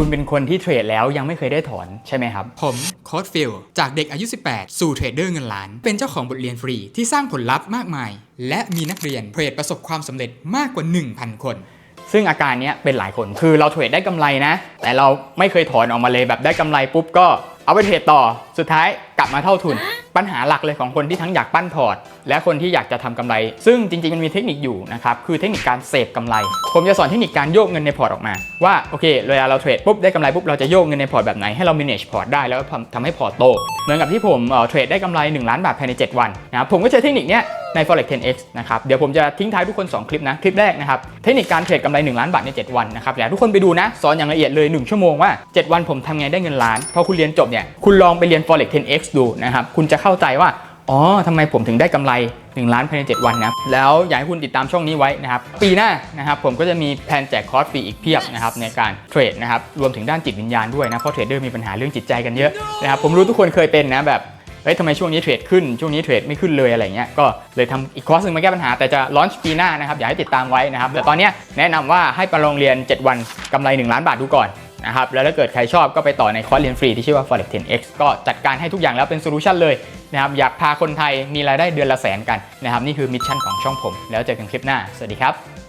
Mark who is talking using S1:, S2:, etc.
S1: คุณเป็นคนที่เทรดแล้วยังไม่เคยได้ถอนใช่ไหมครับ
S2: ผมโค้ดฟิลจากเด็กอายุ 18 สู่เทรดเดอร์เงินล้าน เป็นเจ้าของบทเรียนฟรีที่สร้างผลลัพธ์มากมาย และมีนักเรียนเทรดประสบความสำเร็จมากกว่า 1,000 คน
S1: ซึ่งอาการเนี้ยเป็นหลายคนคือเราเทรดได้กำไรนะ แต่เราไม่เคยถอนออกมาเลยแบบได้กำไรปุ๊บก็เอาไปเทรดต่อสุดท้ายกลับมาเท่าทุน ปัญหาหลักเลยของคนที่ทั้งอยากปั้นพอร์ต และคนที่อยากจะทำกำไร ซึ่งจริงๆมันมีเทคนิคอยู่นะครับคือเทคนิคการเสพกำไร ผมจะสอนเทคนิคการโยกเงินในพอร์ตออกมา ว่าโอเคเวลาเราเทรดปุ๊บได้กำไรปุ๊บเราจะโยกเงินในพอร์ตแบบไหนให้เรา manage พอร์ตได้แล้วทำให้พอร์ตโต เหมือนกับที่ผมเอ่อเทรดได้กำไร 1 ล้านบาทภายใน 7 วันนะครับผมก็ใช้เทคนิคเนี้ยใน forex 10x นะครับเดี๋ยวผมจะทิ้งท้ายทุกคน 2 คลิปนะ คลิปแรกนะครับเทคนิคการเทรดกำไร 1 ล้านบาทใน 7 วันนะครับอยากทุกคนไปดูนะ สอนอย่างละเอียดเลย 1 ชั่วโมงว่า 7 วันผมทำไงได้เงินล้าน พอคุณเรียนจบเนี่ยคุณลองไปเรียน forex 10x ดูนะครับคุณจะเข้าใจว่าอ๋อทำไมผมถึงได้กำไร 1 ล้านภายใน 7 วันนะ แล้วอยากให้คุณติดตามช่องนี้ไว้นะครับ ปีหน้านะครับผมก็จะมีแผนแจกคอร์สฟรีอีกเพียบนะครับในการเทรดนะครับ รวมถึงด้านจิตวิญญาณด้วยนะ เพราะเทรดเดอร์มีปัญหาเรื่องจิตใจกันเยอะนะครับ ผมรู้ทุกคนเคยเป็นนะแบบ เฮ้ยทำไมช่วงนี้เทรดขึ้น ช่วงนี้เทรดไม่ขึ้นเลยอะไรเงี้ย ก็เลยทำอีกคอร์สหนึ่งมาแก้ปัญหา แต่จะลอนช์ปีหน้านะครับ อยากให้ติดตามไว้นะครับ แต่ตอนเนี้ยแนะนำว่าให้ไปลองเรียน 7 วันกำไร 1 ล้านบาทดูก่อนนะครับ แล้วถ้าเกิดใครชอบก็ไปต่อในคอร์สเรียนฟรีที่ชื่อว่า forex 10x ก็จัดการให้ทุกอย่างแล้วเป็นโซลูชันเลยนะครับ อยากพาคนไทยมีรายได้เดือนละแสนกันนะครับ นี่คือมิชชั่นของช่องผม แล้วเจอกันคลิปหน้า สวัสดีครับ